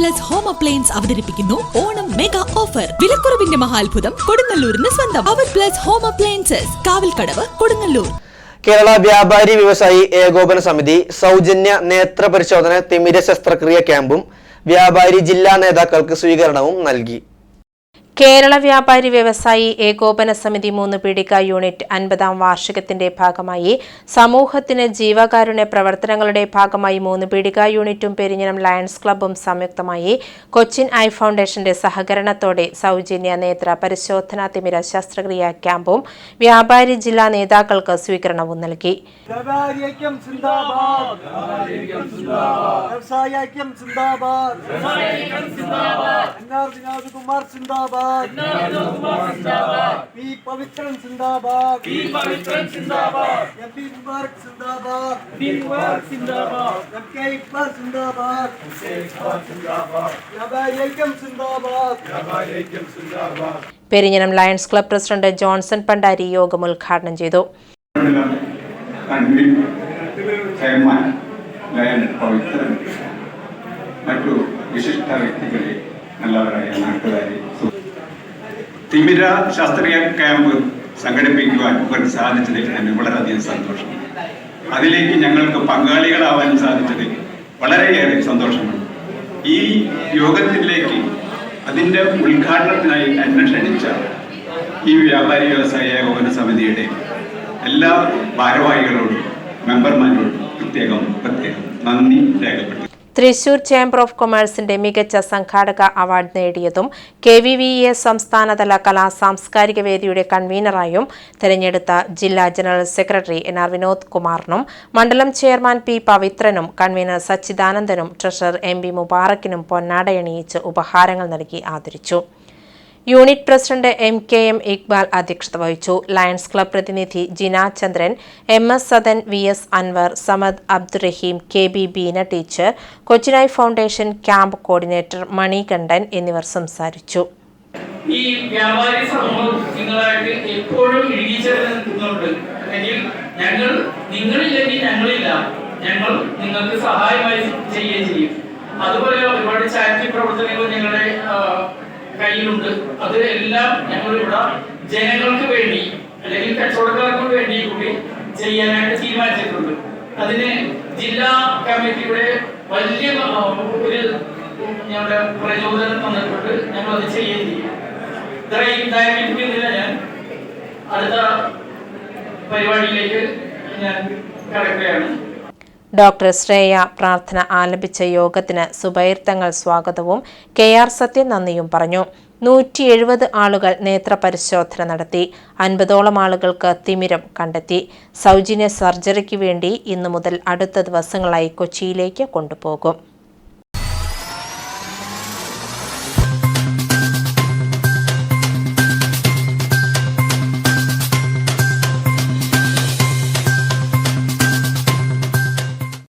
Plus home appliance അവതരിപ്പിക്കുന്നു. Onam mega offer വിലക്കുറവിന്റെ മഹാത്ഭുതം കൊടുങ്ങല്ലൂരിന് സ്വന്തം. അവർ plus home appliances Kavalkadavu Kodungallur. Kerala വ്യാപാരി വ്യവസായി ഏകോപന സമിതി സൗജന്യ നേത്ര പരിശോധന തിമിര ശസ്ത്രക്രിയ ക്യാമ്പും വ്യാപാരി ജില്ലാ നേതാക്കൾക്ക് സ്വീകരണവും നൽകി. കേരള വ്യാപാരി വ്യവസായി ഏകോപന സമിതി മൂന്ന് പീഡിക യൂണിറ്റ് അൻപതാം വാർഷികത്തിന്റെ ഭാഗമായി സമൂഹത്തിന് ജീവകാരുണ്യ പ്രവർത്തനങ്ങളുടെ ഭാഗമായി മൂന്ന് പീഡിക യൂണിറ്റും പെരിഞ്ഞനം ലയൺസ് ക്ലബ്ബും സംയുക്തമായി കൊച്ചിൻ ഐ ഫൗണ്ടേഷന്റെ സഹകരണത്തോടെ സൗജന്യ നേത്ര പരിശോധനാ തിമിര ശസ്ത്രക്രിയ ക്യാമ്പും വ്യാപാരി ജില്ലാ നേതാക്കൾക്ക് സ്വീകരണവും നൽകി. വ്യാപാരി ഐക്യം സിന്ദാബാദ്. വ്യവസായ ഐക്യം സിന്ദാബാദ്. എൻആർ വിനോദ് കുമാർ സിന്ദാബാദ്. പി പവിത്രൻ സിന്ദാബാദ്. എം പി മുബാറക് സിന്ദാബാദ്. എം കെ ഇക്ബാൽ സിന്ദാബാദ്. യബാ ഐക്യം സിന്ദാബാദ്. Perinjanam lions club president Johnson Pandari യോഗം ഉദ്ഘാടനം ചെയ്തു. ചെയർമാൻ പവിത്രൻ മറ്റു വിശിഷ്ട വ്യക്തികളെ നാട്ടുകാരെ തിമിര ശാസ്ത്രീയ ക്യാമ്പ് സംഘടിപ്പിക്കുവാൻ ഇവർക്ക് സാധിച്ചതിൽ തന്നെ വളരെയധികം സന്തോഷം. അതിലേക്ക് ഞങ്ങൾക്ക് പങ്കാളികളാവാൻ സാധിച്ചതിൽ വളരെയേറെ സന്തോഷമുണ്ട്. ഈ യോഗത്തിലേക്ക് അതിന്റെ ഉദ്ഘാടനത്തിനായി എന്നെ ക്ഷണിച്ച ഈ വ്യാപാരി വ്യവസായ ഏകോപന സമിതിയുടെ എല്ലാ ഭാരവാഹികളോടും മെമ്പർമാരോടും പ്രത്യേകം പ്രത്യേകം നന്ദി രേഖപ്പെടുത്തി തൃശൂർ ചേംബർ ഓഫ് കൊമേഴ്സിന്റെ മികച്ച സംഘാടക അവാർഡ് നേടിയതും കെ വി വി എ സംസ്ഥാനതല കലാ സാംസ്കാരിക വേദിയുടെ കൺവീനറായും തെരഞ്ഞെടുത്ത ജില്ലാ general secretary N R Vinod കുമാറിനും മണ്ഡലം ചെയർമാൻ പി പവിത്രനും കൺവീനർ സച്ചിദാനന്ദനും ട്രഷറർ എം ബി മുബാറക്കിനും പൊന്നാടയണിയിച്ച് ഉപഹാരങ്ങൾ നൽകി ആദരിച്ചു. Unit president M K M Iqbal അധ്യക്ഷത വഹിച്ചു. ലയൺസ് ക്ലബ് പ്രതിനിധി Jina Chandran M S Sadan V S Anwar Samad Abdurahim K B Beena teacher കൊച്ചിനായ് foundation camp coordinator Manikandan എന്നിവർ സംസാരിച്ചു. ഈ വ്യാപാരി സമൂഹം നിങ്ങളായിട്ട് എപ്പോഴും ഇഴുകിച്ചേർന്ന് നിൽക്കുന്നുണ്ട് അല്ലെങ്കിൽ ഞങ്ങൾ നിങ്ങളില്ലെങ്കിൽ ഞങ്ങളില്ല. ഞങ്ങൾ നിങ്ങൾക്ക് സഹായമായി ചെയ്യുകയും ചെയ്യും. അതുപോലെ ഒരുപാട് ചാരിറ്റി പ്രവർത്തനങ്ങൾ ഞങ്ങളുടെ കയ്യിലുണ്ട്. അത് എല്ലാം ഞങ്ങൾ ഇവിടെ ജനങ്ങൾക്ക് വേണ്ടി അല്ലെങ്കിൽ കച്ചവടക്കാർക്ക് വേണ്ടി കൂടി ചെയ്യാനായിട്ട് തീരുമാനിച്ചിട്ടുണ്ട്. അതിന് ജില്ലാ കമ്മിറ്റിയുടെ വലിയ ഒരു ഞങ്ങളുടെ പ്രചോദനം തന്നിട്ടുണ്ട്. ഞങ്ങൾ അത് ചെയ്യുകയും ചെയ്യും. ഇത്രയും ഞാൻ. അടുത്ത പരിപാടിയിലേക്ക് ഞാൻ കടക്കുകയാണ്. ഡോക്ടർ ശ്രേയ പ്രാർത്ഥന ആലപിച്ച യോഗത്തിന് സുബൈർ തങ്ങൾ സ്വാഗതവും കെ ആർ സത്യൻ നന്ദിയും പറഞ്ഞു. നൂറ്റി എഴുപത് ആളുകൾ നേത്രപരിശോധന നടത്തി. അൻപതോളം ആളുകൾക്ക് തിമിരം കണ്ടെത്തി. സൗജന്യ സർജറിക്ക് വേണ്ടി ഇന്നു മുതൽ അടുത്ത ദിവസങ്ങളായി കൊച്ചിയിലേക്ക് കൊണ്ടുപോകും.